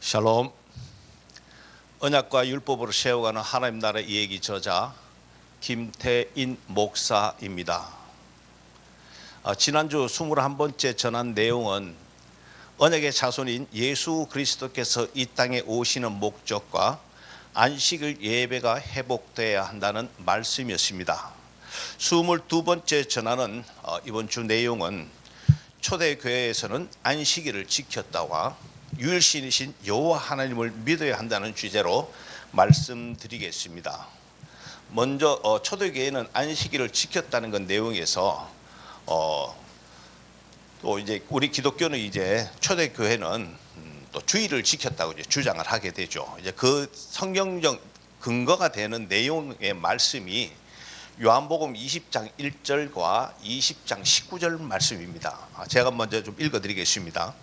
샬롬. 언약과 율법으로 세워가는 하나님 나라의 이야기 저자 김태인 목사입니다. 아, 지난주 21번째 전한 내용은 언약의 자손인 예수 그리스도께서 이 땅에 오시는 목적과 안식일 예배가 회복돼야 한다는 말씀이었습니다. 22번째 전하는 어, 이번 주 내용은 초대교회에서는 안식일을 지켰다와 유일신이신 여호와 하나님을 믿어야 한다는 주제로 말씀드리겠습니다. 먼저 어, 초대교회는 안식일을 지켰다는 건 내용에서 어, 또 이제 우리 기독교는 이제 초대교회는 음, 또 주의를 지켰다고 이제 주장을 하게 되죠. 이제 그 성경적 근거가 되는 내용의 말씀이 요한복음 20장 1절과 20장 19절 말씀입니다. 아, 제가 먼저 좀 읽어드리겠습니다.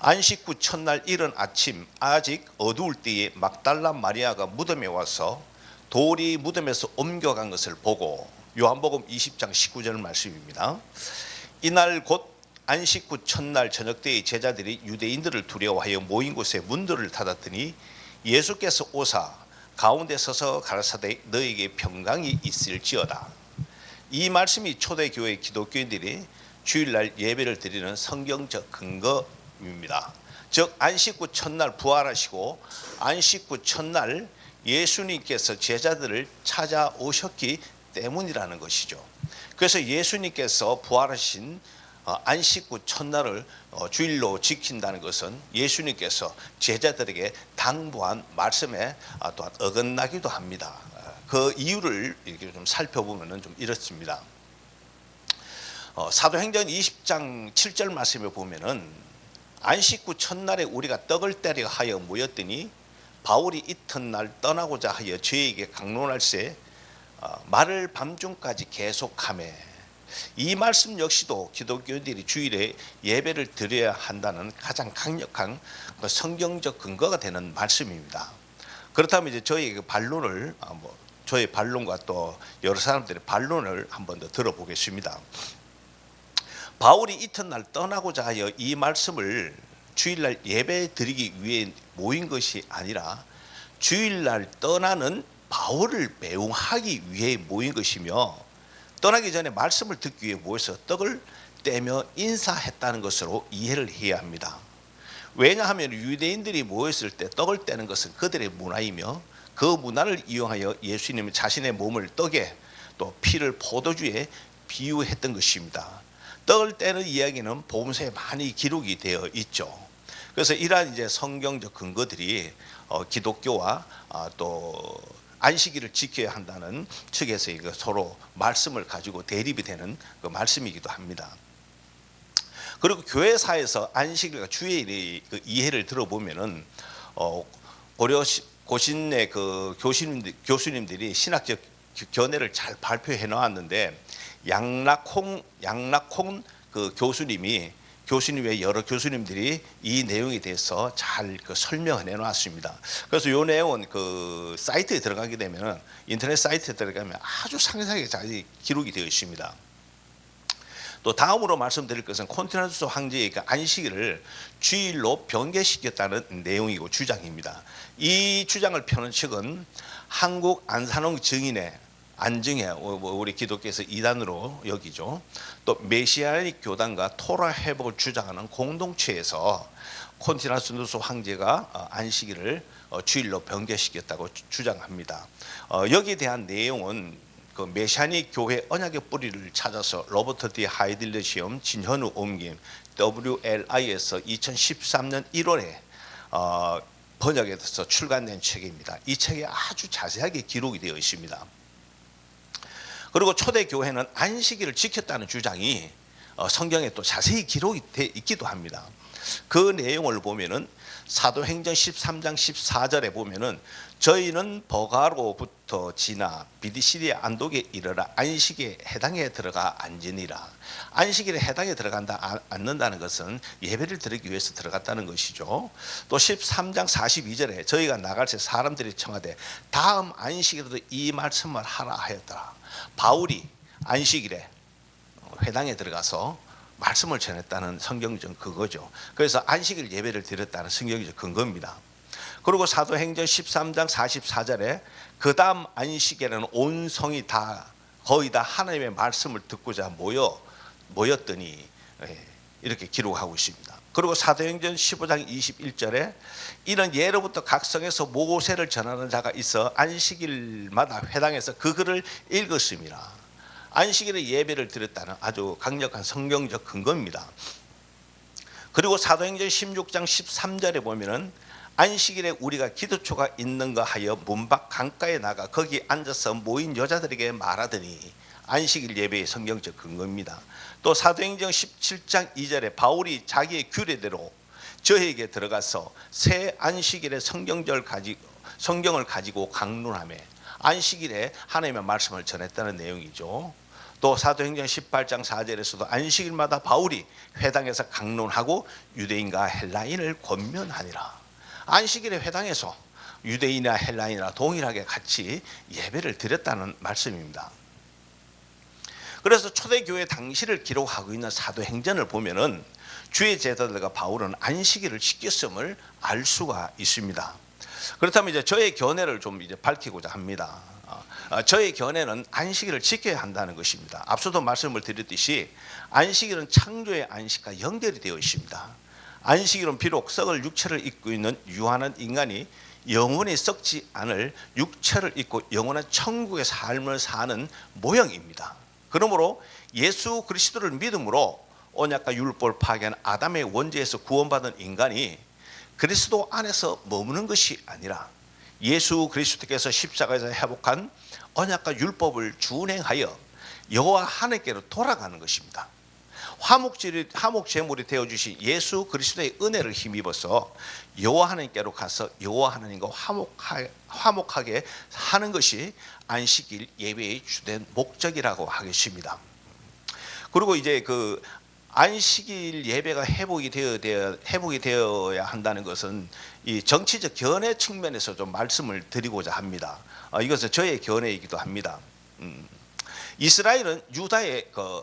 안식 후 첫날 이른 아침 아직 어두울 때에 막달라 마리아가 무덤에 와서 돌이 무덤에서 옮겨간 것을 보고 요한복음 20장 19절 말씀입니다. 이날 곧 안식 후 첫날 저녁 때의 제자들이 유대인들을 두려워하여 모인 곳에 문들을 닫았더니 예수께서 오사 가운데 서서 가라사대 너에게 평강이 있을지어다. 이 말씀이 초대교회 기독교인들이 주일날 예배를 드리는 성경적 근거 입니다. 즉 안식 후 첫날 부활하시고 안식 후 첫날 예수님께서 제자들을 찾아오셨기 때문이라는 것이죠. 그래서 예수님께서 부활하신 어, 안식 후 첫날을 어, 주일로 지킨다는 것은 예수님께서 제자들에게 당부한 말씀에 아, 또한 어긋나기도 합니다. 어, 그 이유를 이렇게 좀 살펴보면은 좀 이렇습니다. 어, 사도행전 20장 7절 말씀에 보면은 안식 후 첫날에 우리가 떡을 때려 하여 모였더니 바울이 이튿날 떠나고자 하여 저에게 강론할세 어, 말을 밤중까지 계속하매 이 말씀 역시도 기독교인들이 주일에 예배를 드려야 한다는 가장 강력한 그 성경적 근거가 되는 말씀입니다. 그렇다면 이제 저희 그 반론을 아, 뭐 저의 반론과 또 여러 사람들의 반론을 한 번 더 들어보겠습니다. 바울이 이튿날 떠나고자 하여 이 말씀을 주일날 예배 드리기 위해 모인 것이 아니라 주일날 떠나는 바울을 배웅하기 위해 모인 것이며 떠나기 전에 말씀을 듣기 위해 모여서 떡을 떼며 인사했다는 것으로 이해를 해야 합니다. 왜냐하면 유대인들이 모였을 때 떡을 떼는 것은 그들의 문화이며 그 문화를 이용하여 예수님이 자신의 몸을 떡에 또 피를 포도주에 비유했던 것입니다. 떡을 떼는 이야기는 복음서에 많이 기록이 되어 있죠. 그래서 이러한 이제 성경적 근거들이 어, 기독교와 아, 또 안식일을 지켜야 한다는 측에서 이거 서로 말씀을 가지고 대립이 되는 그 말씀이기도 합니다. 그리고 교회사에서 안식일과 주일의 그 이해를 들어보면은 어, 고려 시- 고신의 그 교수님들, 교수님들이 신학적 견해를 잘 발표해 놓았는데 양락홍 양락홍 그 교수님이 교수님의 여러 교수님들이 이 내용에 대해서 잘 그 설명을 해놨습니다. 그래서 이 내용은 그 사이트에 들어가게 되면 인터넷 사이트에 들어가면 아주 상세하게 잘 기록이 되어 있습니다. 또 다음으로 말씀드릴 것은 콘티나투스 황제의 그 안식일을 주일로 변개시켰다는 내용이고 주장입니다. 이 주장을 펴는 측은 한국 안산홍 증인의 안증회 뭐 우리 기독교에서 이단으로 여기죠. 또 메시아닉 교단과 토라 회복을 주장하는 공동체에서 콘티나투스 황제가 어, 안식일을 어, 주일로 변개시켰다고 주- 주장합니다. 어, 여기에 대한 내용은 그 메시아닉 교회 언약의 뿌리를 찾아서 로버트 디 하이딜러 시험 진현우 옮김 WLI에서 2013년 1월에 어, 번역에 서 출간된 책입니다. 이 책에 아주 자세하게 기록이 되어 있습니다. 그리고 초대 교회는 안식일을 지켰다는 주장이 어, 성경에 또 자세히 기록이 돼 있기도 합니다. 그 내용을 보면은 사도행전 13장 14절에 보면은 저희는 버가로부터 지나 비디시리아 안독에 이르러 안식에 해당에 들어가 앉으니라. 안식일에 해당에 들어간다 아- 앉는다는 것은 예배를 드리기 위해서 들어갔다는 것이죠. 또 13장 42절에 저희가 나갈 때 사람들이 청하되 다음 안식일에도 이 말씀을 하라 하였더라. 바울이 안식일에 회당에 들어가서 말씀을 전했다는 성경적 그거죠. 그래서 안식일 예배를 드렸다는 성경적 근거입니다. 그리고 사도행전 13장 44절에 그 다음 안식일에는 온 성이 다 거의 다 하나님의 말씀을 듣고자 모여 모였더니 예, 이렇게 기록하고 있습니다. 그리고 사도행전 15장 21절에 이런 예로부터 각 성에서 모세를 전하는 자가 있어 안식일마다 회당에서 그 글을 읽었습니다. 안식일에 예배를 드렸다는 아주 강력한 성경적 근거입니다. 그리고 사도행전 16장 13절에 보면은 안식일에 우리가 기도초가 있는가 하여 문밖 강가에 나가 거기 앉아서 모인 여자들에게 말하더니 안식일 예배의 성경적 근거입니다. 또 사도행전 17장 2절에 바울이 자기의 규례대로 저에게 들어가서 새 안식일의 성경절 가지고 성경을 가지고 강론함에 안식일에 하나님의 말씀을 전했다는 내용이죠. 또 사도행전 18장 4절에서도 안식일마다 바울이 회당에서 강론하고 유대인과 헬라인을 권면하니라. 안식일에 회당에서 유대인이나 헬라인이나 동일하게 같이 예배를 드렸다는 말씀입니다. 그래서 초대교회 당시를 기록하고 있는 사도행전을 보면은 주의 제자들과 바울은 안식일을 지켰음을 알 수가 있습니다. 그렇다면 이제 저의 견해를 좀 이제 밝히고자 합니다. 어, 어, 저의 견해는 안식일을 지켜야 한다는 것입니다. 앞서도 말씀을 드렸듯이 안식일은 창조의 안식과 연결이 되어 있습니다. 안식일은 비록 썩을 육체를 입고 있는 유한한 인간이 영원히 썩지 않을 육체를 입고 영원한 천국의 삶을 사는 모형입니다. 그러므로 예수 그리스도를 믿음으로 언약과 율법을 파괴한 아담의 원죄에서 구원받은 인간이 그리스도 안에서 머무는 것이 아니라 예수 그리스도께서 십자가에서 회복한 언약과 율법을 준행하여 여호와 하나님께로 돌아가는 것입니다. 화목제물이, 화목제물이 되어주신 예수 그리스도의 은혜를 힘입어서 여호와 하나님께로 가서 여호와 하나님과 화목하, 화목하게 하는 것이 안식일 예배의 주된 목적이라고 하겠습니다. 그리고 이제 그 안식일 예배가 회복이 되어, 되어 회복이 되어야 한다는 것은 이 정치적 견해 측면에서 좀 말씀을 드리고자 합니다. 어, 이것은 저의 견해이기도 합니다. 음. 이스라엘은 유다의 그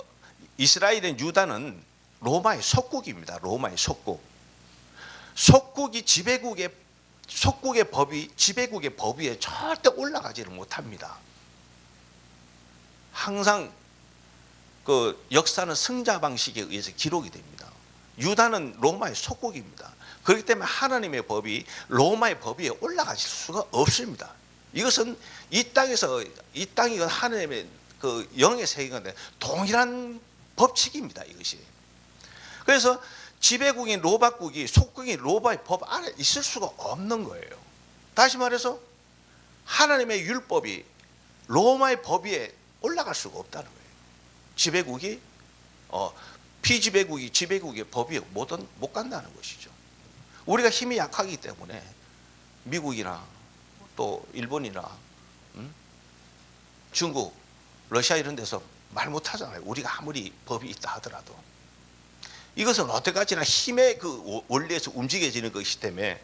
이스라엘은 유다는 로마의 속국입니다. 로마의 속국. 속국이 지배국의 속국의 법이 지배국의 법 위에 절대 올라가지를 못합니다. 항상 그 역사는 승자 방식에 의해서 기록이 됩니다. 유다는 로마의 속국입니다. 그렇기 때문에 하나님의 법이 로마의 법 위에 올라가실 수가 없습니다. 이것은 이 땅에서 이 땅이 하나님의 그 영의 세계인데 동일한 법칙입니다. 이것이. 그래서 지배국인 로마국이 속국인 로마의 법 안에 있을 수가 없는 거예요. 다시 말해서 하나님의 율법이 로마의 법 위에 올라갈 수가 없다는 거예요. 지배국이 어, 피지배국이 지배국의 법 위에 못, 못 간다는 것이죠. 우리가 힘이 약하기 때문에 미국이나 또 일본이나 음? 중국, 러시아 이런 데서 말 못하잖아요. 우리가 아무리 법이 있다 하더라도 이것은 어떻게까지나 힘의 그 원리에서 움직여지는 것이기 때문에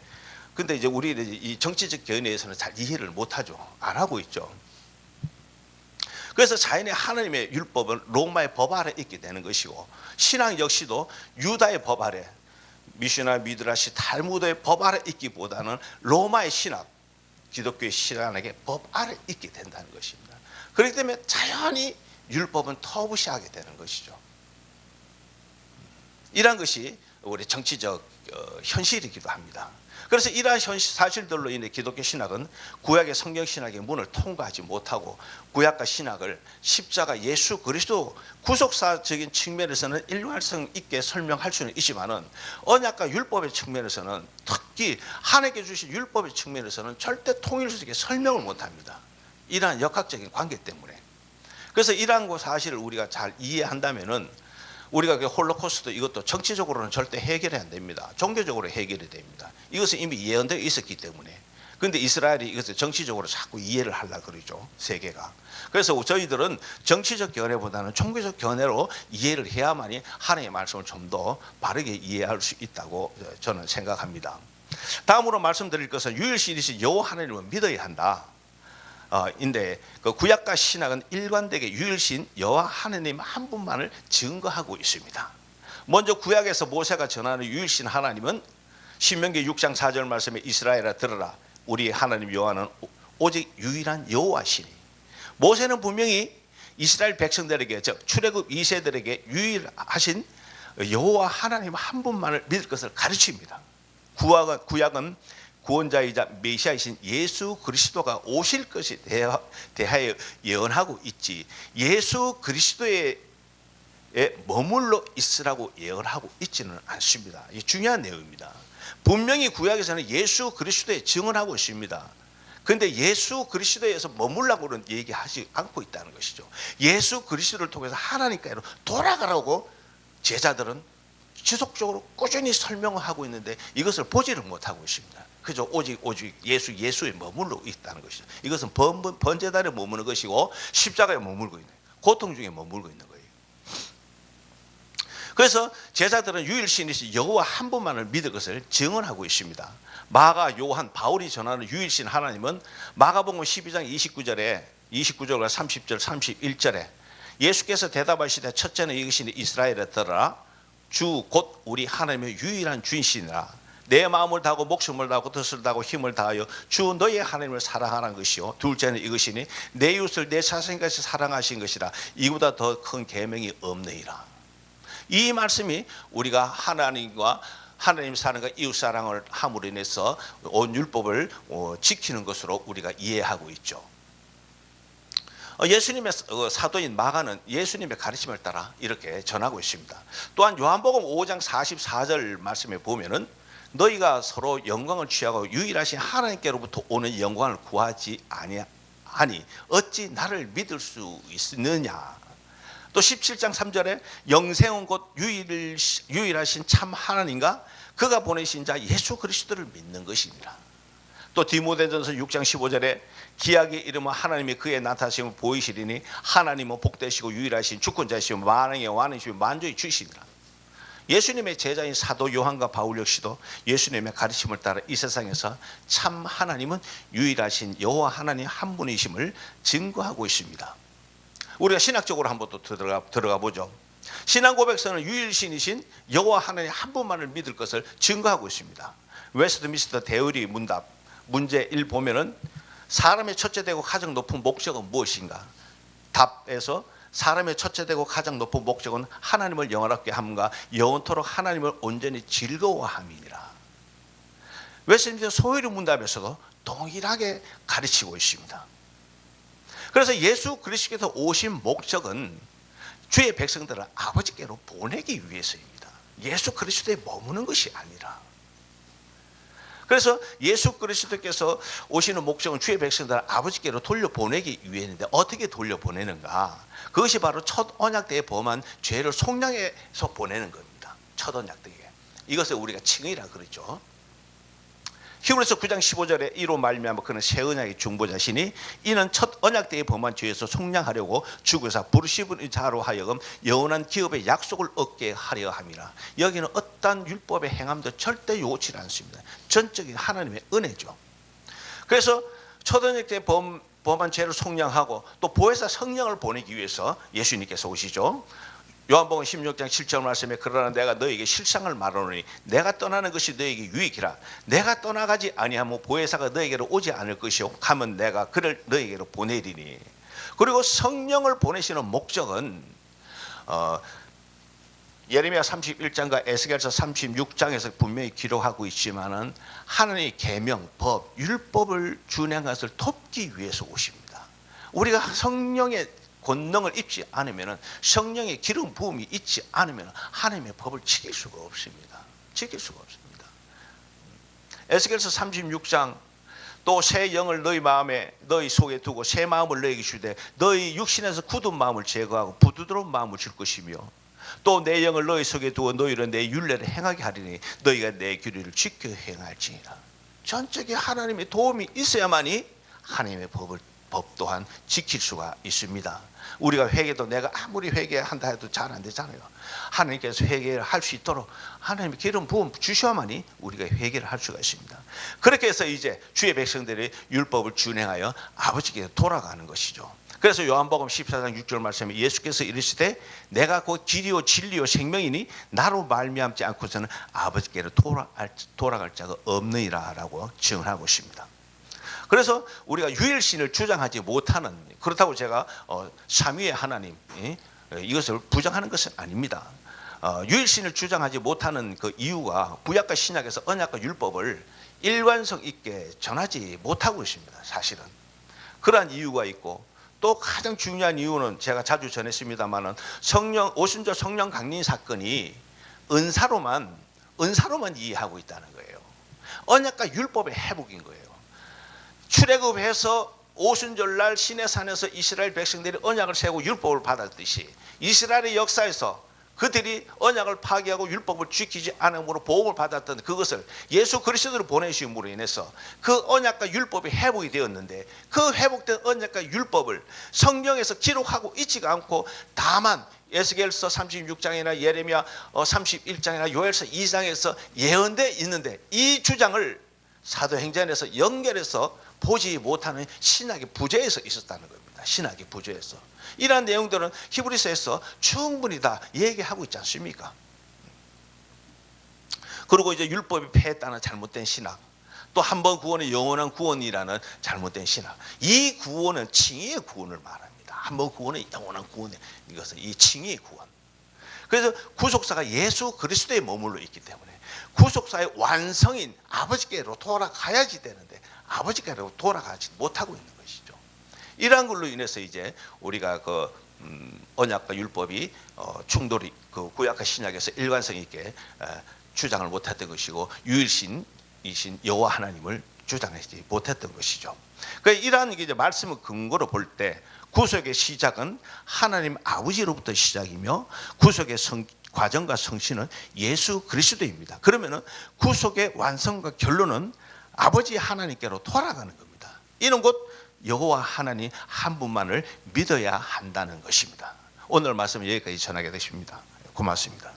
근데 이제 우리 이 정치적 견해에서는 잘 이해를 못하죠. 안 하고 있죠. 그래서 자연의 하나님의 율법은 로마의 법 아래 있게 되는 것이고 신앙 역시도 유다의 법 아래 미슈나 미드라시 탈무드의 법 아래 있기보다는 로마의 신학 기독교의 신앙에게 법 아래 있게 된다는 것입니다. 그렇기 때문에 자연히 율법은 터부시하게 되는 것이죠. 이러한 것이 우리 정치적 어, 현실이기도 합니다. 그래서 이러한 사실들로 인해 기독교 신학은 구약의 성경 신학의 문을 통과하지 못하고 구약과 신학을 십자가 예수 그리스도 구속사적인 측면에서는 일관성 있게 설명할 수는 있지만은 언약과 율법의 측면에서는 특히 하나님께 주신 율법의 측면에서는 절대 통일적인 설명을 못합니다. 이러한 역학적인 관계 때문에 그래서 이러한 그 사실을 우리가 잘 이해한다면은 우리가 그 홀로코스트 이것도 정치적으로는 절대 해결이 안 됩니다. 종교적으로 해결이 됩니다. 이것은 이미 예언되어 있었기 때문에. 근데 이스라엘이 이것을 정치적으로 자꾸 이해를 하려 그러죠. 세계가. 그래서 저희들은 정치적 견해보다는 종교적 견해로 이해를 해야만이 하나님의 말씀을 좀 더 바르게 이해할 수 있다고 저는 생각합니다. 다음으로 말씀드릴 것은 유일신이신 여호와 하나님을 믿어야 한다. 어, 인데 그 구약과 신학은 일관되게 유일신 여호와 하나님 한 분만을 증거하고 있습니다. 먼저 구약에서 모세가 전하는 유일신 하나님은 신명기 6장 4절 말씀에 이스라엘아 들어라 우리 하나님 여호와는 오- 오직 유일한 여호와시니 모세는 분명히 이스라엘 백성들에게 즉 출애굽 2세들에게 유일하신 여호와 하나님 한 분만을 믿을 것을 가르칩니다. 구약은, 구약은 구원자이자 메시아이신 예수 그리스도가 오실 대하, 대하여 예언하고 있지 예수 그리스도의 에 머물러 있으라고 예언하고 있지는 않습니다. 이게 중요한 내용입니다. 분명히 구약에서는 예수 그리스도에 증언하고 있습니다. 근데 예수 그리스도에서 머물라고는 얘기하지 않고 있다는 것이죠. 예수 그리스도를 통해서 하나님께로 돌아가라고 제자들은 지속적으로 꾸준히 설명하고 있는데 이것을 보지를 못하고 있습니다. 그죠? 오직 오직 예수 예수에 머물러 있다는 것이죠. 이것은 번, 번제단에 머무는 것이고 십자가에 머물고 있는 고통 중에 머물고 있는 거예요. 그래서 제자들은 유일신이신 여호와 한 분만을 믿을 것을 증언하고 있습니다. 마가, 요한, 바울이 전하는 유일신 하나님은 마가복음 12장 29절에 29절과 30절, 31절에 예수께서 대답하시되 첫째는 이것이니 이스라엘에 들어라 주 곧 우리 하나님의 유일한 주인이시니라. 내 마음을 다하고 목숨을 다하고 뜻을 다하고 힘을 다하여 주 너의 하나님을 사랑하는 것이요. 둘째는 이것이니 내 이웃을 내 자신같이 사랑하신 것이라. 이보다 더 큰 계명이 없느니라. 이 말씀이 우리가 하나님과 하나님 사랑과 이웃 사랑을 함으로 인해서 온 율법을 어, 지키는 것으로 우리가 이해하고 있죠. 어, 예수님의 어, 사도인 마가는 예수님의 가르침을 따라 이렇게 전하고 있습니다. 또한 요한복음 5장 44절 말씀에 보면은 너희가 서로 영광을 취하고 유일하신 하나님께로부터 오는 영광을 구하지 아니하니 어찌 나를 믿을 수 있느냐? 또 17장 3절에 영생은 곧 유일, 유일하신 참 하나님과 그가 보내신 자 예수 그리스도를 믿는 것입니다. 또 디모데전서 6장 15절에 기약의 이름은 하나님이 그의 나타나심을 보이시리니 하나님은 복되시고 유일하신 주권자시고 만왕의 왕이시고 만주의 주시니라. 예수님의 제자인 사도 요한과 바울 역시도 예수님의 가르침을 따라 이 세상에서 참 하나님은 유일하신 여호와 하나님 한 분이심을 증거하고 있습니다. 우리가 신학적으로 한번 또 들어가 들어가 보죠. 신앙 고백서는 유일신이신 여호와 하나님 한 분만을 믿을 것을 증거하고 있습니다. 웨스트미스터 대의리 문답 문제 1 보면은 사람의 첫째 되고 가장 높은 목적은 무엇인가? 답에서 사람의 첫째 되고 가장 높은 목적은 하나님을 영원하게 함과 영원토록 하나님을 온전히 즐거워함이니라. 웨스트미스터 소유리 문답에서도 동일하게 가르치고 있습니다. 그래서 예수 그리스도께서 오신 목적은 주의 백성들을 아버지께로 보내기 위해서입니다. 예수 그리스도에 머무는 것이 아니라. 그래서 예수 그리스도께서 오시는 목적은 주의 백성들을 아버지께로 돌려보내기 위해인데 어떻게 돌려보내는가? 그것이 바로 첫 언약 때에 범한 죄를 속량해서 보내는 겁니다. 첫 언약 때에. 이것을 우리가 칭의라 그러죠. 히브리서 9장 15절에 이로 말미암아 그는 새 언약의 중보자시니 이는 첫 언약 때에 범한 죄에서 속량하려고 죽으사 부르시는 자로 하여금 영원한 기업의 약속을 얻게 하려 함이라. 여기는 어떠한 율법의 행함도 절대 요구치 않습니다. 전적인 하나님의 은혜죠. 그래서 첫 언약 때 범, 범한 죄를 속량하고 또 보혜사 성령을 보내기 위해서 예수님께서 오시죠. 요한복음 16장 7절 말씀에 그러나 내가 너에게 실상을 말하노니 내가 떠나는 것이 너에게 유익이라. 내가 떠나가지 아니하면 보혜사가 너에게로 오지 않을 것이요. 가면 내가 그를 너에게로 보내리니. 그리고 성령을 보내시는 목적은 어, 예레미야 31장과 에스겔서 36장에서 분명히 기록하고 있지만은 하나님의 계명, 법, 율법을 준행한 것을 돕기 위해서 오십니다. 우리가 성령의 권능을 입지 않으면 성령의 기름 부음이 있지 않으면 하나님의 법을 지킬 수가 없습니다. 지킬 수가 없습니다. 에스겔서 36장 또새 영을 너희 마음에 너희 속에 두고 새 마음을 너에게 주되 너희 육신에서 굳은 마음을 제거하고 부드러운 마음을 줄 것이며 또 내 영을 너희 속에 두어 너희를 내 율례를 행하게 하리니 너희가 내 규례를 지켜 행할지니라. 전적인 하나님의 도움이 있어야만이 하나님의 법을 법 또한 지킬 수가 있습니다. 우리가 회개도 내가 아무리 회개한다 해도 잘 안 되잖아요. 하나님께서 회개를 할 수 있도록 하나님의 기름 부음 주셔야만이 우리가 회개를 할 수가 있습니다. 그렇게 해서 이제 주의 백성들이 율법을 준행하여 아버지께 돌아가는 것이죠. 그래서 요한복음 14장 6절 말씀에 예수께서 이르시되 내가 곧 길이요 진리요 생명이니 나로 말미암지 않고서는 아버지께로 돌아갈, 자가 없느니라라고 증언하고 있습니다. 그래서 우리가 유일신을 주장하지 못하는 그렇다고 제가 어, 삼위의 하나님 예? 이것을 부정하는 것은 아닙니다. 어, 유일신을 주장하지 못하는 그 이유가 구약과 신약에서 언약과 율법을 일관성 있게 전하지 못하고 있습니다. 사실은 그러한 이유가 있고 또 가장 중요한 이유는 제가 자주 전했습니다만은 성령 오순절 성령 강림 사건이 은사로만 은사로만 이해하고 있다는 거예요. 언약과 율법의 회복인 거예요. 출애굽해서 오순절날 시내 산에서 이스라엘 백성들이 언약을 세우고 율법을 받았듯이 이스라엘의 역사에서 그들이 언약을 파기하고 율법을 지키지 않음으로 보험을 받았던 그것을 예수 그리스도를 보내심으로 인해서 그 언약과 율법이 회복이 되었는데 그 회복된 언약과 율법을 성경에서 기록하고 있지가 않고 다만 에스겔서 36장이나 예레미야 31장이나 요엘서 2장에서 예언돼 있는데 이 주장을 사도행전에서 연결해서 보지 못하는 신학의 부재에서 있었다는 겁니다. 신학의 부재에서. 이러한 내용들은 히브리서에서 충분히 다 얘기하고 있지 않습니까? 그리고 이제 율법이 폐했다는 잘못된 신학. 또 한 번 구원의 영원한 구원이라는 잘못된 신학. 이 구원은 칭의의 구원을 말합니다. 한 번 구원의 영원한 구원의 이것은 이 칭의의 구원. 그래서 구속사가 예수 그리스도에 머물러 있기 때문에 구속사의 완성인 아버지께로 돌아가야지 되는데 아버지께로 돌아가지 못하고 있는 것이죠. 이러한 걸로 인해서 이제 우리가 그 음, 언약과 율법이 어, 충돌이 그 구약과 신약에서 일관성 있게 에, 주장을 못했던 것이고 유일신이신 여호와 하나님을 주장하지 못했던 것이죠. 그 이러한 이제 말씀을 근거로 볼 때 구속의 시작은 하나님 아버지로부터 시작이며 구속의 성, 과정과 성신은 예수 그리스도입니다. 그러면은 구속의 완성과 결론은 아버지 하나님께로 돌아가는 겁니다. 이는 곧 여호와 하나님 한 분만을 믿어야 한다는 것입니다. 오늘 말씀 여기까지 전하게 되십니다. 고맙습니다.